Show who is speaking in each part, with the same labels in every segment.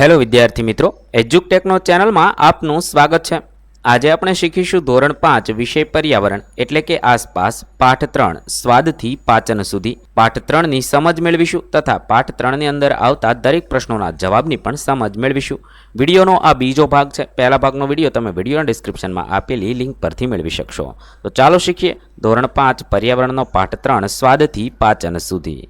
Speaker 1: Hello વિદ્યાર્થી મિત્રો, એજ્યુકટેકનો ચેનલમાં આપનું સ્વાગત છે. આજે આપણે શીખીશું ધોરણ પાંચ, વિષય પર્યાવરણ, એટલે કે આસપાસ પાઠ ત્રણ, સ્વાદથી પાચન સુધી. પાઠ ત્રણની સમજ મેળવીશું તથા પાઠ ત્રણની અંદર આવતા દરેક પ્રશ્નોના જવાબની પણ સમજ મેળવીશું. વિડીયોનો આ બીજો ભાગ છે. પહેલા ભાગનો વીડિયો તમે વિડીયોના ડિસ્ક્રિપ્શનમાં આપેલી લિંક પરથી મેળવી શકશો. તો ચાલો શીખીએ. ધોરણ પાંચ, પર્યાવરણનો પાઠ ત્રણ, સ્વાદથી પાચન સુધી.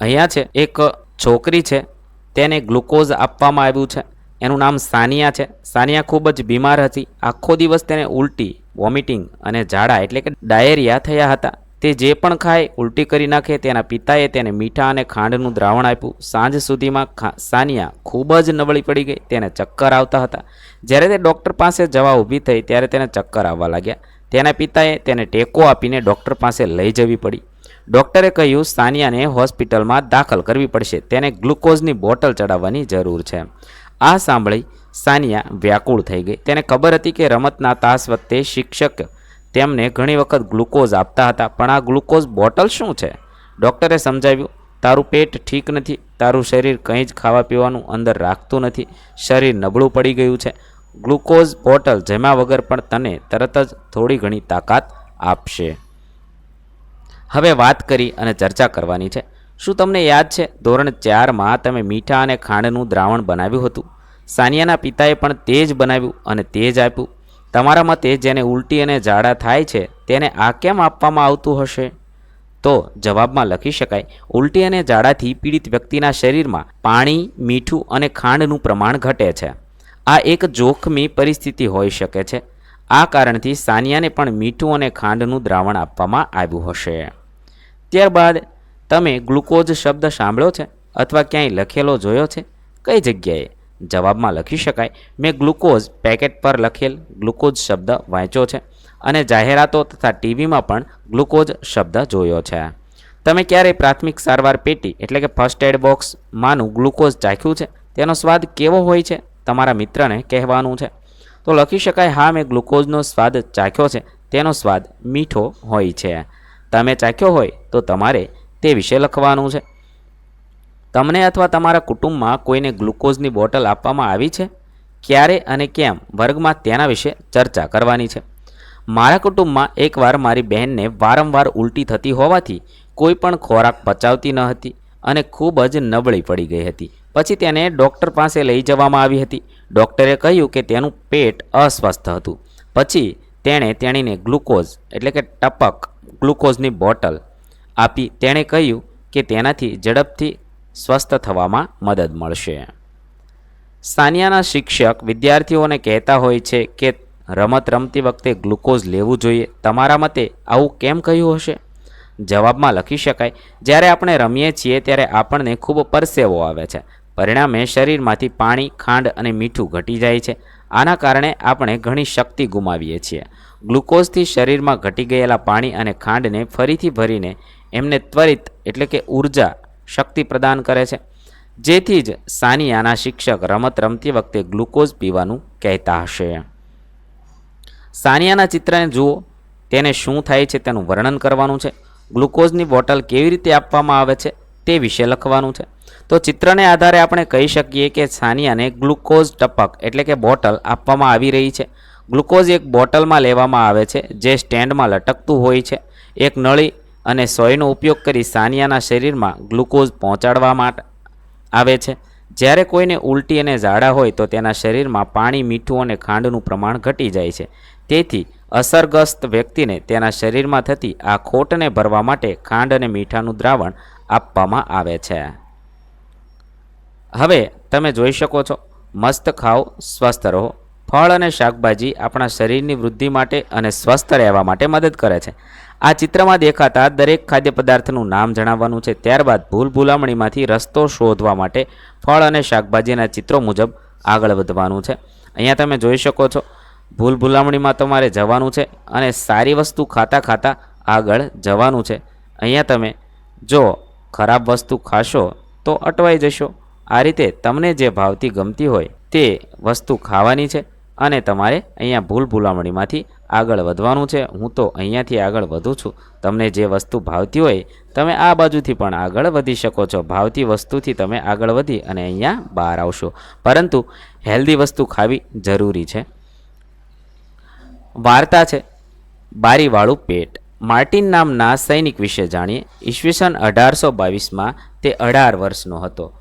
Speaker 1: અહીંયા છે, એક છોકરી છે, તેને ગ્લુકોઝ આપવામાં આવ્યું છે. એનું નામ સાનિયા છે. સાનિયા ખૂબ જ બીમાર હતી. આખો દિવસ તેને ઉલટી, વોમિટિંગ અને ઝાડા એટલે કે ડાયેરિયા થયા હતા. તે જે પણ ખાય, ઉલટી કરી નાખે, તેના પિતાએ તેને મીઠા અને ખાંડનું દ્રાવણ આપ્યું. સાંજ સુધીમાં સાનિયા ખૂબ જ નબળી પડી ગઈ. તેને ચક્કર આવતા હતા. જ્યારે તે ડૉક્ટર પાસે જવા ઊભી થઈ, ત્યારે તેને ચક્કર આવવા લાગ્યા. તેના પિતાએ તેને ટેકો આપીને ડૉક્ટર પાસે લઈ જવી પડી. ડૉક્ટરે કહ્યું, સાનિયાને હોસ્પિટલમાં દાખલ કરવી પડશે. તેને ગ્લુકોઝની બોટલ ચડાવવાની જરૂર છે. આ સાંભળી સાનિયા વ્યાકુળ થઈ ગઈ. તેને ખબર હતી કે રમતના તાસ વખતે શિક્ષક તેમને ઘણી વખત ગ્લુકોઝ આપતા હતા. પણ આ ગ્લુકોઝ બોટલ શું છે? ડૉક્ટરે સમજાવ્યું, તારું પેટ ઠીક નથી. તારું શરીર કંઈ જ ખાવા પીવાનું અંદર રાખતું નથી. શરીર નબળું પડી ગયું છે. ગ્લુકોઝ બોટલ જમ્યા વગર પણ તને તરત જ થોડી ઘણી તાકાત આપશે. હવે વાત કરી અને ચર્ચા કરવાની છે. શું તમને યાદ છે, ધોરણ ચારમાં તમે મીઠા અને ખાંડનું દ્રાવણ બનાવ્યું હતું? સાનિયાના પિતાએ પણ તે જ બનાવ્યું અને તે જ આપ્યું. તમારા મતે જેને ઉલટી અને ઝાડા થાય છે, તેને આ કેમ આપવામાં આવતું હશે? તો જવાબમાં લખી શકાય, ઉલટી અને ઝાડાથી પીડિત વ્યક્તિના શરીરમાં પાણી, મીઠું અને ખાંડનું પ્રમાણ ઘટે છે. આ એક જોખમી પરિસ્થિતિ હોઈ શકે છે. આ કારણથી સાનિયાને પણ મીઠું અને ખાંડનું દ્રાવણ આપવામાં આવ્યું હશે. ત્યારબાદ તમે ગ્લુકોઝ શબ્દ સાંભળ્યો છે અથવા ક્યાંય લખેલો જોયો છે? કઈ જગ્યાએ? જવાબમાં લખી શકાય. મેં ગ્લુકોઝ પેકેટ પર લખેલ ગ્લુકોઝ શબ્દ વાંચ્યો છે અને જાહેરાતો તથા ટીવીમાં પણ ગ્લુકોઝ શબ્દ જોયો છે. તમે ક્યારેય પ્રાથમિક સારવાર પેટી એટલે કે ફર્સ્ટ એડ બોક્સમાંનું ગ્લુકોઝ ચાખ્યું છે? તેનો સ્વાદ કેવો હોય છે? તમારા મિત્રને કહેવાનું છે. તો લખી શકાય, હા, મેં ગ્લુકોઝનો સ્વાદ ચાખ્યો છે. તેનો સ્વાદ મીઠો હોય છે. તમે ચાખ્યો હોય તો તમારે તે વિશે લખવાનું છે. તમને અથવા તમારા કુટુંબમાં કોઈને ગ્લુકોઝની બોટલ આપવામાં આવી છે? ક્યારે અને કેમ? વર્ગમાં તેના વિશે ચર્ચા કરવાની છે. મારા કુટુંબમાં એકવાર મારી બહેનને વારંવાર ઉલટી થતી હોવાથી કોઈ પણ ખોરાક પચાવતી ન હતી અને ખૂબ જ નબળી પડી ગઈ હતી. પછી તેને ડૉક્ટર પાસે લઈ જવામાં આવી હતી. ડૉક્ટરે કહ્યું કે તેનું પેટ અસ્વસ્થ હતું. પછી તેણે તેણીને ગ્લુકોઝ, એટલે કે ટપક, ગ્લુકોઝની બોટલ આપી. તેણે કહ્યું કે તેનાથી ઝડપથી સ્વસ્થ થવામાં મદદ મળશે. સાનિયાના શિક્ષક વિદ્યાર્થીઓને કહેતા હોય છે કે રમત રમતી વખતે ગ્લુકોઝ લેવું જોઈએ. તમારા મતે આવું કેમ કહ્યું હશે? જવાબમાં લખી શકાય, જ્યારે આપણે રમીએ છીએ ત્યારે આપણને ખૂબ પરસેવો આવે છે. પરિણામે શરીરમાંથી પાણી, ખાંડ અને મીઠું ઘટી જાય છે. આના કારણે આપણે ઘણી શક્તિ ગુમાવીએ છીએ. ગ્લુકોઝથી શરીરમાં ઘટી ગયેલા પાણી અને ખાંડને ફરીથી ભરીને એમને ત્વરિત એટલે કે ઊર્જા શક્તિ પ્રદાન કરે છે. જેથી જ સાનિયાના શિક્ષક રમત રમતી વખતે ગ્લુકોઝ પીવાનું કહેતા હશે. સાનિયાના ચિત્રને જુઓ. તેને શું થાય છે તેનું વર્ણન કરવાનું છે. ગ્લુકોઝની બોટલ કેવી રીતે આપવામાં આવે છે તે વિશે લખવાનું છે. તો ચિત્રને આધારે આપણે કહી શકીએ કે સાનિયાને ગ્લુકોઝ ટપક એટલે કે બોટલ આપવામાં આવી રહી છે. ગ્લુકોઝ એક બોટલમાં લેવામાં આવે છે, જે સ્ટેન્ડમાં લટકતું હોય છે. એક નળી અને સોયનો ઉપયોગ કરી સાનિયાના શરીરમાં ગ્લુકોઝ પહોંચાડવા માટે આવે છે. જ્યારે કોઈને ઉલટી અને ઝાડા હોય તો તેના શરીરમાં પાણી, મીઠું અને ખાંડનું પ્રમાણ ઘટી જાય છે. તેથી અસરગ્રસ્ત વ્યક્તિને તેના શરીરમાં થતી આ ખોટને ભરવા માટે ખાંડ અને મીઠાનું દ્રાવણ આપવામાં આવે છે. હવે તમે જોઈ શકો છો, મસ્ત ખાઓ, સ્વસ્થ રહો. ફળ અને શાકભાજી આપણા શરીરની વૃદ્ધિ માટે અને સ્વસ્થ રહેવા માટે મદદ કરે છે. આ ચિત્રમાં દેખાતા દરેક ખાદ્ય પદાર્થનું નામ જણાવવાનું છે. ત્યારબાદ ભૂલ ભૂલામણીમાંથી રસ્તો શોધવા માટે ફળ અને શાકભાજીના ચિત્રો મુજબ આગળ વધવાનું છે. અહીંયા તમે જોઈ શકો છો, ભૂલ ભૂલામણીમાં તમારે જવાનું છે અને સારી વસ્તુ ખાતા ખાતા આગળ જવાનું છે. અહીંયા તમે જો ખરાબ વસ્તુ ખાશો તો અટવાઈ જશો. આ રીતે તમને જે ભાવતી ગમતી હોય તે વસ્તુ ખાવાની છે અને તમારે અહીંયા ભૂલ ભૂલામણીમાંથી આગળ વધવાનું છે. હું તો અહીંયાથી આગળ વધું છું. તમને જે વસ્તુ ભાવતી હોય તમે આ બાજુથી પણ આગળ વધી શકો છો. ભાવતી વસ્તુથી તમે આગળ વધી અને અહીંયા બહાર આવશો. પરંતુ હેલ્ધી વસ્તુ ખાવી જરૂરી છે. વાર્તા છે. બારીવાળું પેટ. માર્ટિન નામના સૈનિક વિશે જાણીએ. ઈસવીસન અઢારસો બાવીસમાં તે અઢાર વર્ષનો હતો.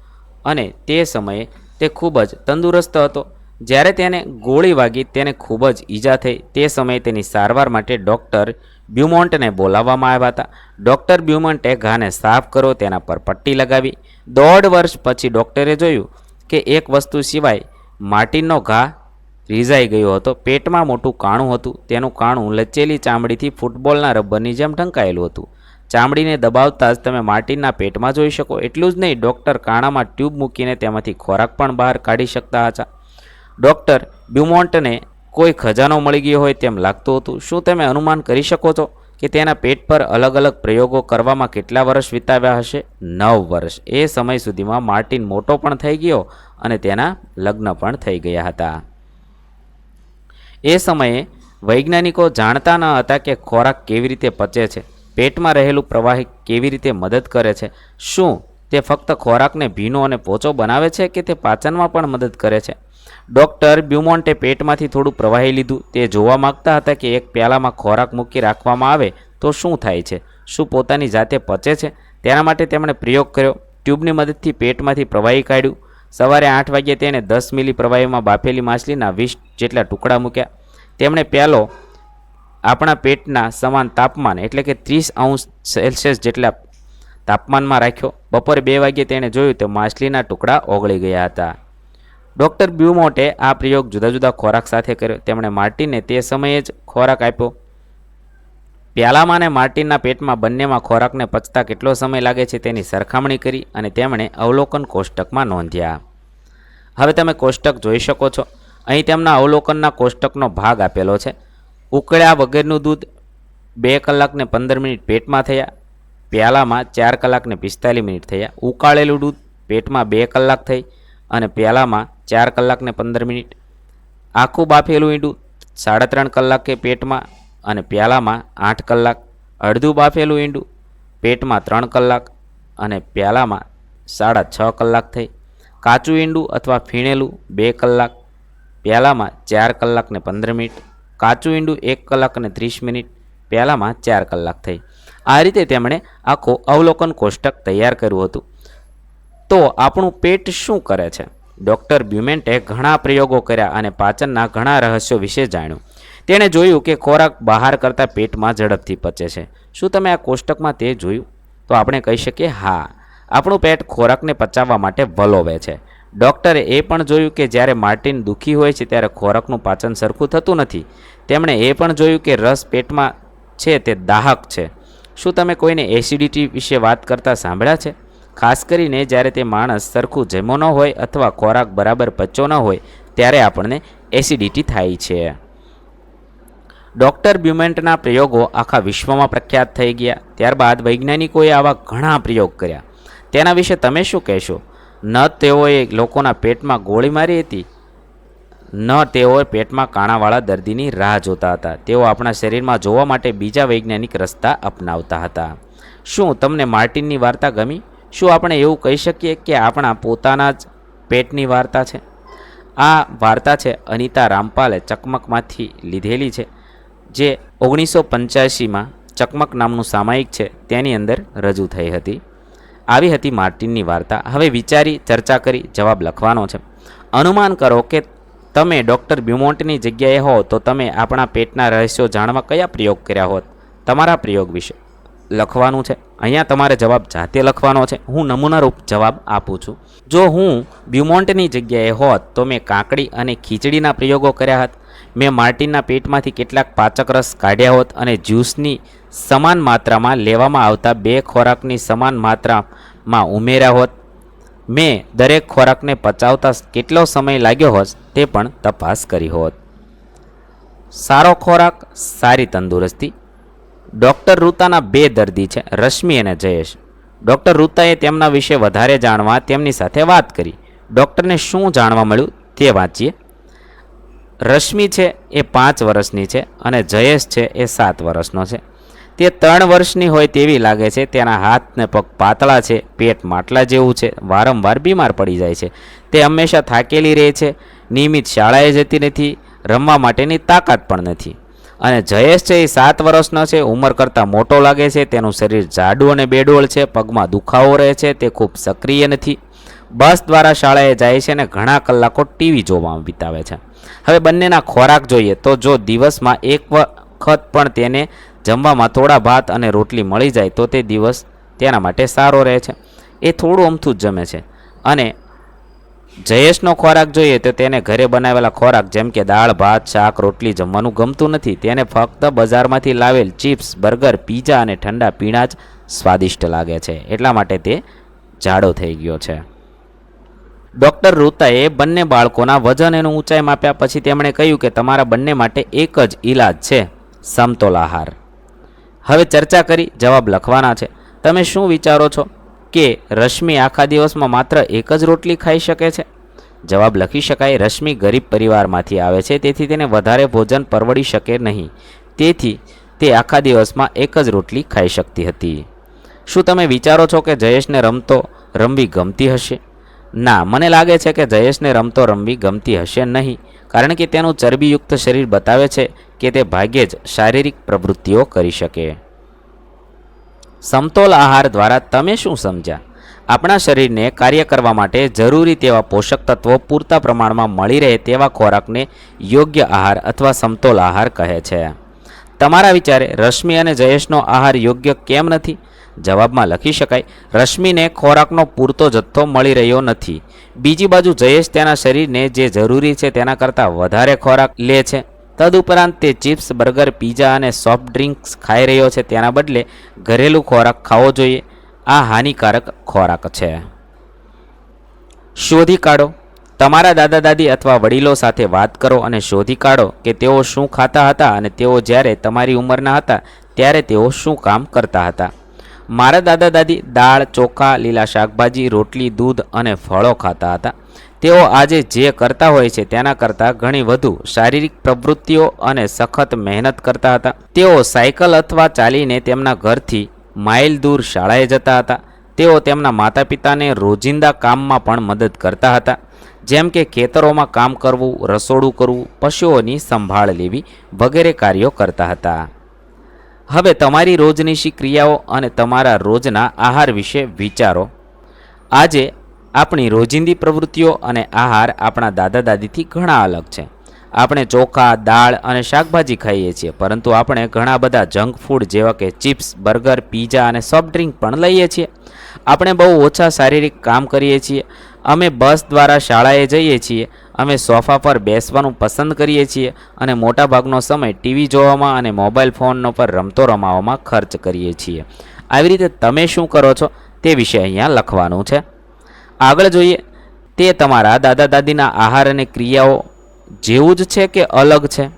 Speaker 1: અને તે સમયે તે ખૂબ જ તંદુરસ્ત હતો. જ્યારે તેને ગોળી વાગી તેને ખૂબ જ ઈજા થઈ. તે સમયે તેની સારવાર માટે ડૉક્ટર બ્યુમોન્ટને બોલાવવામાં આવ્યા હતા. ડૉક્ટર બ્યુમોન્ટે ઘાને સાફ કરો તેના પર પટ્ટી લગાવી. દોઢ વર્ષ પછી ડૉક્ટરે જોયું કે એક વસ્તુ સિવાય માટીનો ઘા રીઝાઈ ગયો હતો. પેટમાં મોટું કાણું હતું. તેનું કાણું લચેલી ચામડીથી ફૂટબોલના રબરની જેમ ઢંકાયેલું હતું. ચામડીને દબાવતા જ તમે માર્ટિનના પેટમાં જોઈ શકો. એટલું જ નહીં, ડૉક્ટર કાણામાં ટ્યુબ મૂકીને તેમાંથી ખોરાક પણ બહાર કાઢી શકતા હતા. ડૉક્ટર બ્યુમોન્ટને કોઈ ખજાનો મળી ગયો હોય તેમ લાગતું હતું. શું તમે અનુમાન કરી શકો છો કે તેના પેટ પર અલગ અલગ પ્રયોગો કરવામાં કેટલા વર્ષ વિતાવ્યા હશે? નવ વર્ષ. એ સમય સુધીમાં માર્ટિન મોટો પણ થઈ ગયો અને તેના લગ્ન પણ થઈ ગયા હતા. એ સમયે વૈજ્ઞાનિકો જાણતા ન હતા કે ખોરાક કેવી રીતે પચે છે. પેટમાં રહેલું પ્રવાહી કેવી રીતે મદદ કરે છે? શું તે ફક્ત ખોરાકને ભીનો અને પોચો બનાવે છે કે તે પાચનમાં પણ મદદ કરે છે? ડૉક્ટર બ્યુમોન્ટે પેટમાંથી થોડું પ્રવાહી લીધું. તે જોવા માગતા હતા કે એક પ્યાલામાં ખોરાક મૂકી રાખવામાં આવે તો શું થાય છે? શું પોતાની જાતે પચે છે? તેના માટે તેમણે પ્રયોગ કર્યો. ટ્યુબની મદદથી પેટમાંથી પ્રવાહી કાઢ્યું. સવારે આઠ વાગ્યે તેણે દસ મિલી પ્રવાહીમાં બાફેલી માછલીના વીસ જેટલા ટુકડા મૂક્યા. તેમણે પ્યાલો આપણા પેટના સમાન તાપમાન, એટલે કે ત્રીસ અંશ સેલ્સિયસ જેટલા તાપમાનમાં રાખ્યો. બપોરે બે વાગ્યે તેણે જોયું તો માછલીના ટુકડા ઓગળી ગયા હતા. ડૉક્ટર બ્યુમોટે આ પ્રયોગ જુદા જુદા ખોરાક સાથે કર્યો. તેમણે માર્ટિનને તે સમયે જ ખોરાક આપ્યો. પ્યાલામાં અને માર્ટિનના પેટમાં બંનેમાં ખોરાકને પચતા કેટલો સમય લાગે છે તેની સરખામણી કરી અને તેમણે અવલોકન કોષ્ટકમાં નોંધ્યા. હવે તમે કોષ્ટક જોઈ શકો છો. અહીં તેમના અવલોકનના કોષ્ટકનો ભાગ આપેલો છે. ઉકળ્યા વગરનું દૂધ બે કલાકને પંદર મિનિટ પેટમાં થયા. પ્યાલામાં ચાર કલાકને પિસ્તાલીસ મિનિટ થયા. ઉકાળેલું દૂધ પેટમાં બે કલાક થઈ અને પ્યાલામાં ચાર કલાકને પંદર મિનિટ. આખું બાફેલું ઈંડું સાડા ત્રણ કલાકે પેટમાં અને પ્યાલામાં આઠ કલાક. અડધું બાફેલું ઈંડું પેટમાં ત્રણ કલાક અને પ્યાલામાં સાડા છ કલાક થઈ. કાચું ઈંડું અથવા ફીણેલું બે કલાક. પ્યાલામાં ચાર કલાક ને પંદર મિનિટ. કાચું ઈંડું એક કલાક અને ત્રીસ મિનિટ પહેલાંમાં ચાર કલાક થઈ. આ રીતે તેમણે આખો અવલોકન કોષ્ટક તૈયાર કર્યું હતું. તો આપણું પેટ શું કરે છે? ડૉક્ટર બ્યુમેન્ટે ઘણા પ્રયોગો કર્યા અને પાચનના ઘણા રહસ્યો વિશે જાણ્યું. તેણે જોયું કે ખોરાક બહાર કરતાં પેટમાં ઝડપથી પચે છે. શું તમે આ કોષ્ટકમાં તે જોયું? તો આપણે કહી શકીએ, હા. આપણું પેટ ખોરાકને પચાવવા માટે વલોવે છે. ડૉક્ટરે એ પણ જોયું કે જ્યારે માર્ટિન દુઃખી હોય છે ત્યારે ખોરાકનું પાચન સરખું થતું નથી. તેમણે એ પણ જોયું કે રસ પેટમાં છે તે દાહક છે. શું તમે કોઈને એસિડિટી વિશે વાત કરતાં સાંભળ્યા છે? ખાસ કરીને જ્યારે તે માણસ સરખું જમો ન હોય અથવા ખોરાક બરાબર પચ્યો ન હોય ત્યારે આપણને એસિડિટી થાય છે. ડૉક્ટર બ્યુમેન્ટના પ્રયોગો આખા વિશ્વમાં પ્રખ્યાત થઈ ગયા. ત્યારબાદ વૈજ્ઞાનિકોએ આવા ઘણા પ્રયોગ કર્યા. તેના વિશે તમે શું કહેશો? ન તેઓએ લોકોના પેટમાં ગોળી મારી હતી, ન તેઓ પેટમાં કાણાવાળા દર્દીની રાહ જોતા હતા. તેઓ આપણા શરીરમાં જોવા માટે બીજા વૈજ્ઞાનિક રસ્તા અપનાવતા હતા. શું તમને માર્ટિનની વાર્તા ગમી? શું આપણે એવું કહી શકીએ કે આપણા પોતાના જ પેટની વાર્તા છે? આ વાર્તા છે અનિતા રામપાલે ચકમકમાંથી લીધેલી છે, જે ઓગણીસો પંચ્યાસીમાં ચકમક નામનું સામાયિક છે, તેની અંદર રજૂ થઈ હતી. આવી હતી માર્ટિનની વાર્તા. હવે વિચારી, ચર્ચા કરી, જવાબ લખવાનો છે. અનુમાન કરો કે તમે ડૉક્ટર બ્યુમોન્ટની જગ્યાએ હો તો તમે આપણા પેટના રહસ્યો જાણવા કયા પ્રયોગ કર્યા હોત? તમારા પ્રયોગ વિશે લખવાનું છે. અહીંયા તમારે જવાબ જાતે લખવાનો છે. હું નમૂનારૂપ જવાબ આપું છું. જો હું બ્યુમોન્ટની જગ્યાએ હોત તો મેં કાકડી અને ખીચડીના પ્રયોગો કર્યા હોત. મેં માર્ટિનના પેટમાંથી કેટલાક પાચક રસ કાઢ્યા હોત અને જ્યુસની સમાન માત્રામાં લેવામાં આવતા બે ખોરાકની સમાન માત્રામાં ઉમેર્યા હોત. મેં દરેક ખોરાકને પચાવતા કેટલો સમય લાગ્યો હોત તે પણ તપાસ કરી હોત. સારો ખોરાક, સારી તંદુરસ્તી. ડૉક્ટર રૂતાના બે દર્દી છે, રશ્મિ અને જયેશ. ડૉક્ટર રૂતાએ તેમના વિશે વધારે જાણવા તેમની સાથે વાત કરી. ડૉક્ટરને શું જાણવા મળ્યું તે વાંચીએ. રશ્મિ છે એ પાંચ વર્ષની છે અને જયેશ છે એ સાત વર્ષનો છે. તે ત્રણ વર્ષની હોય તેવી લાગે છે, તેના હાથ ને પગ પાતળા છે, પેટ માટલા જેવું છે, વારંવાર બીમાર પડી જાય છે. તે હંમેશા થાકેલી રહે છે, નિયમિત શાળાએ જતી નથી, રમવા માટેની તાકાત પણ નથી. અને જયેશ છે એ સાત વર્ષનો છે, ઉંમર કરતાં મોટો લાગે છે, તેનું શરીર જાડું અને બેડોળ છે, પગમાં દુખાવો રહે છે, તે ખૂબ સક્રિય નથી. બસ દ્વારા શાળાએ જાય છે અને ઘણા કલાકો ટીવી જોવામાં વિતાવે છે. હવે બંનેના ખોરાક જોઈએ તો જો દિવસમાં એક વખત પણ તેને જમવામાં થોડા ભાત અને રોટલી મળી જાય તો તે દિવસ તેના માટે સારો રહે છે. એ થોડું અમથું જ જમે છે. અને જયેશનો ખોરાક જોઈએ તો તેને ઘરે બનાવેલા ખોરાક જેમ કે દાળ, ભાત, શાક, રોટલી જમવાનું ગમતું નથી. તેને ફક્ત બજારમાંથી લાવેલ ચિપ્સ, બર્ગર, પીઝા અને ઠંડા પીણા જ સ્વાદિષ્ટ લાગે છે. એટલા માટે તે જાડો થઈ ગયો છે. ડૉક્ટર રૂતાએ બંને બાળકોના વજન અને ઊંચાઈ માપ્યા પછી તેમણે કહ્યું કે તમારા બંને માટે એક જ ઈલાજ છે, સમતોલ આહાર. હવે ચર્ચા કરી, જવાબ લખવાના છે. તમે શું વિચારો છો? કે રશ્મિ આખા દિવસમાં માત્ર એક જ રોટલી ખાઈ શકે છે? જવાબ લખી શકાય, રશ્મિ ગરીબ પરિવારમાંથી આવે છે, તેથી તેને વધારે ભોજન પરવડી શકે નહીં. તેથી તે આખા દિવસમાં એક જ રોટલી ખાઈ શકતી હતી. શું તમે વિચારો છો કે જયેશને રમતો રમવી ગમતી હશે? ના, મને લાગે છે કે જયેશને રમતો રમવી ગમતી હશે નહીં, કારણ કે તેનું ચરબીયુક્ત શરીર બતાવે છે કે તે ભાગ્યે જ શારીરિક પ્રવૃત્તિઓ કરી શકે. સમતોલ આહાર દ્વારા તમે શું સમજ્યા? આપણા શરીરને કાર્ય કરવા માટે જરૂરી તેવા પોષક તત્વો પૂરતા પ્રમાણમાં મળી રહે તેવા ખોરાકને યોગ્ય આહાર અથવા સમતોલ આહાર કહે છે. તમારા વિચારે રશ્મિ અને જયેશનો આહાર યોગ્ય કેમ નથી? જવાબમાં લખી શકાય, રશ્મિને ખોરાકનો પૂરતો જથ્થો મળી રહ્યો નથી. બીજી બાજુ જયેશ તેના શરીરને જે જરૂરી છે તેના કરતાં વધારે ખોરાક લે છે. તદુપરાંત તે ચિપ્સ, બર્ગર, પીઝા અને સોફ્ટ ડ્રિંક્સ ખાઈ રહ્યો છે. તેના બદલે ઘરેલું ખોરાક ખાવો જોઈએ. આ હાનિકારક ખોરાક છે. શોધી કાઢો. તમારા દાદા દાદી અથવા વડીલો સાથે વાત કરો અને શોધી કાઢો કે તેઓ શું ખાતા હતા અને તેઓ જ્યારે તમારી ઉંમરના હતા, ત્યારે તેઓ શું કામ કરતા હતા. મારા દાદા દાદી દાળ, ચોખા, લીલા શાકભાજી, રોટલી, દૂધ અને ફળો ખાતા હતા. તેઓ આજે જે કરતા હોય છે તેના કરતાં ઘણી વધુ શારીરિક પ્રવૃત્તિઓ અને સખત મહેનત કરતા હતા. તેઓ સાયકલ અથવા ચાલીને તેમના ઘરથી માઇલ દૂર શાળાએ જતા હતા. તેઓ તેમના માતા પિતાને રોજિંદા કામમાં પણ મદદ કરતા હતા. જેમ કે ખેતરોમાં કામ કરવું, રસોડું કરવું, પશુઓની સંભાળ લેવી વગેરે કાર્યો કરતા હતા. હવે તમારી રોજનીશી ક્રિયાઓ અને તમારા રોજના આહાર વિશે વિચારો. આજે આપણી રોજિંદી પ્રવૃત્તિઓ અને આહાર આપણા દાદા દાદીથી ઘણા અલગ છે. આપણે ચોખા, દાળ અને શાકભાજી ખાઈએ છીએ, પરંતુ આપણે ઘણા બધા જંક ફૂડ જેવા કે ચિપ્સ, બર્ગર, પીઝા અને સોફ્ટ ડ્રિંક પણ લઈએ છીએ. આપણે બહુ ઓછા શારીરિક કામ કરીએ છીએ અમે બસ દ્વારા શાળાએ જઈએ છીએ. અમે સોફા પર બેસવાનું પસંદ કરીએ છીએ અને મોટાભાગનો સમય ટીવી જોવામાં અને મોબાઈલ ફોનનો પર રમતો રમાવામાં ખર્ચ કરીએ છીએ. આવી રીતે તમે શું કરો છો તે વિશે અહીંયા લખવાનું છે. આગળ જોઈએ, તે તમારા દાદા દાદીના આહાર અને ક્રિયાઓ જેવું જ છે કે અલગ છે?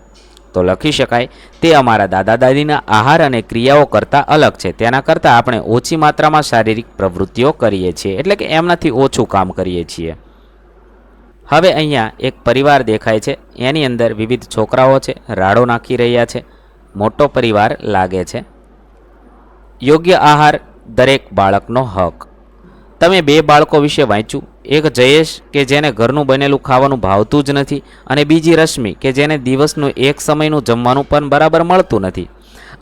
Speaker 1: તો લખી શકાય, તે અમારા દાદા દાદીના આહાર અને ક્રિયાઓ કરતાં અલગ છે. તેના કરતાં આપણે ઓછી માત્રામાં શારીરિક પ્રવૃત્તિઓ કરીએ છીએ, એટલે કે એમનાથી ઓછું કામ કરીએ છીએ. હવે અહીંયા એક પરિવાર દેખાય છે. એની અંદર વિવિધ છોકરાઓ છે, રાડો નાખી રહ્યા છે, મોટો પરિવાર લાગે છે. યોગ્ય આહાર દરેક બાળકનો હક. તમે બે બાળકો વિશે વાંચ્યું. એક જયેશ કે જેને ઘરનું બનેલું ખાવાનું ભાવતું જ નથી અને બીજી રશ્મિ કે જેને દિવસનું એક સમયનું જમવાનું પણ બરાબર મળતું નથી.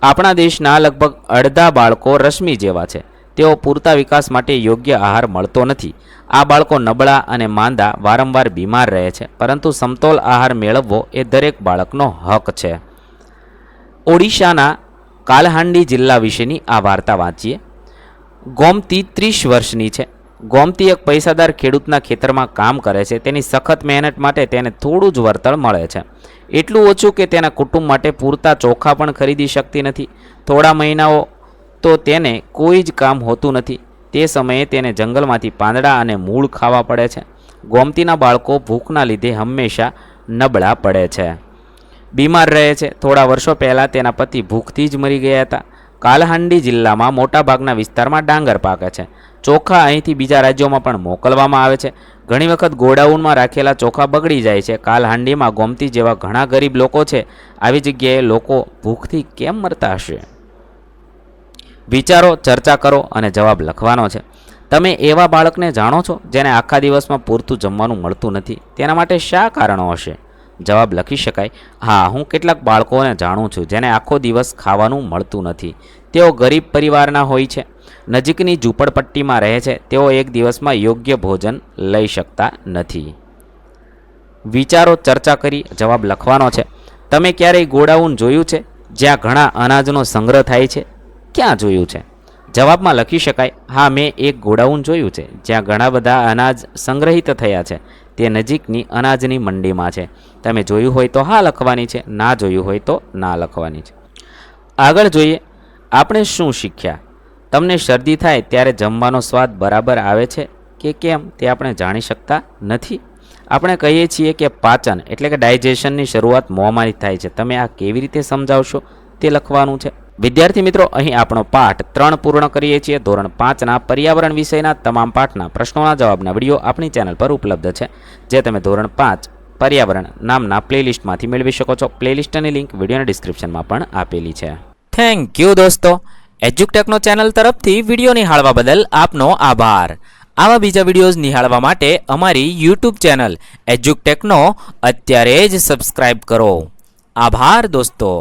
Speaker 1: આપણા દેશના લગભગ અડધા બાળકો રશ્મિ જેવા છે. તેઓ પૂરતા વિકાસ માટે યોગ્ય આહાર મળતો નથી. આ બાળકો નબળા અને માંદા વારંવાર બીમાર રહે છે, પરંતુ સમતોલ આહાર મેળવવો એ દરેક બાળકનો હક છે. ઓડિશાના કાલહાંડી જિલ્લા વિશેની આ વાર્તા વાંચીએ. ગોમતી ત્રીસ વર્ષની છે. ગોમતી એક પૈસાદાર ખેડૂતના ખેતરમાં કામ કરે છે. તેની સખત મહેનત માટે તેને થોડું જ વળતર મળે છે. એટલું ઓછું કે તેના કુટુંબ માટે પૂરતા ચોખા પણ ખરીદી શકતી નથી. થોડા મહિનાઓ તો તેને કોઈ જ કામ હોતું નથી. તે સમયે તેને જંગલમાંથી પાંદડા અને મૂળ ખાવા પડે છે. ગોમતીના બાળકો ભૂખના લીધે હંમેશા નબળા પડે છે. બીમાર રહે છે. થોડા વર્ષો પહેલાં તેના પતિ ભૂખથી જ મરી ગયા હતા. કાલહાંડી જિલ્લામાં મોટાભાગના વિસ્તારમાં ડાંગર પાકે છે. ચોખા અહીંથી બીજા રાજ્યોમાં પણ મોકલવામાં આવે છે. ઘણી વખત ગોડાઉનમાં રાખેલા ચોખા બગડી જાય છે. કાલહાંડીમાં ગોમતી જેવા ઘણા ગરીબ લોકો છે. આવી જગ્યાએ લોકો ભૂખથી કેમ મરતા હશે? વિચારો, ચર્ચા કરો અને જવાબ લખવાનો છે. તમે એવા બાળકને જાણો છો જેને આખા દિવસમાં પૂરતું જમવાનું મળતું નથી. તેના માટે શા કારણો હશે? જવાબ લખી શકાય. હા, હું કેટલાક બાળકોને જાણું છું જેને આખો દિવસ ખાવાનું મળતું નથી. તેઓ ગરીબ પરિવારના હોય છે. નજીકની ઝૂંપડપટ્ટીમાં રહે છે. તેઓ એક દિવસમાં યોગ્ય ભોજન લઈ શકતા નથી. વિચારો ચર્ચા કરી જવાબ લખવાનો છે. તમે ક્યારેય ગોડાઉન જોયું છે? જ્યાં ઘણા અનાજનો સંગ્રહ થાય છે? ક્યાં જોયું છે? જવાબમાં લખી શકાય, હા, મેં એક ગોડાઉન જોયું છે, જ્યાં ઘણા બધા અનાજ સંગ્રહિત થયા છે. તે નજીકની અનાજની મંડીમાં છે. તમે જોયું હોય તો હા લખવાની છે, ના જોયું હોય તો ના લખવાની છે. આગળ જોઈએ, આપણે શું શીખ્યા? તમને શરદી થાય ત્યારે જમવાનો સ્વાદ બરાબર આવે છે કે કેમ તે આપણે જાણી શકતા નથી. આપણે કહીએ છીએ કે પાચન, એટલે કે ડાયજેશનની શરૂઆત મોંમાંથી થાય છે. તમે આ કેવી રીતે સમજાવશો તે લખવાનું છે. વિદ્યાર્થી મિત્રો, અહીં આપણો પાઠ ત્રણ પૂર્ણ કરીએ છીએ. ધોરણ પાંચના પર્યાવરણ વિષયના તમામ પાઠના પ્રશ્નોના જવાબના વીડિયો આપણી ચેનલ પર ઉપલબ્ધ છે. જે તમે ધોરણ પાંચ પર્યાવરણ નામના પ્લેલિસ્ટમાંથી મેળવી શકો છો. પ્લેલિસ્ટની લિંક વિડીયોના ડિસ્ક્રિપ્શનમાં પણ આપેલી છે. થેન્ક યુ દોસ્તો. એજ્યુકટેકનો ચેનલ તરફથી વીડિયો નિહાળવા બદલ આપનો આભાર. આવા બીજા વિડીયોઝ નિહાળવા માટે અમારી યુટ્યુબ ચેનલ એજ્યુકટેકનો અત્યારે જ સબસ્ક્રાઇબ કરો. આભાર દોસ્તો.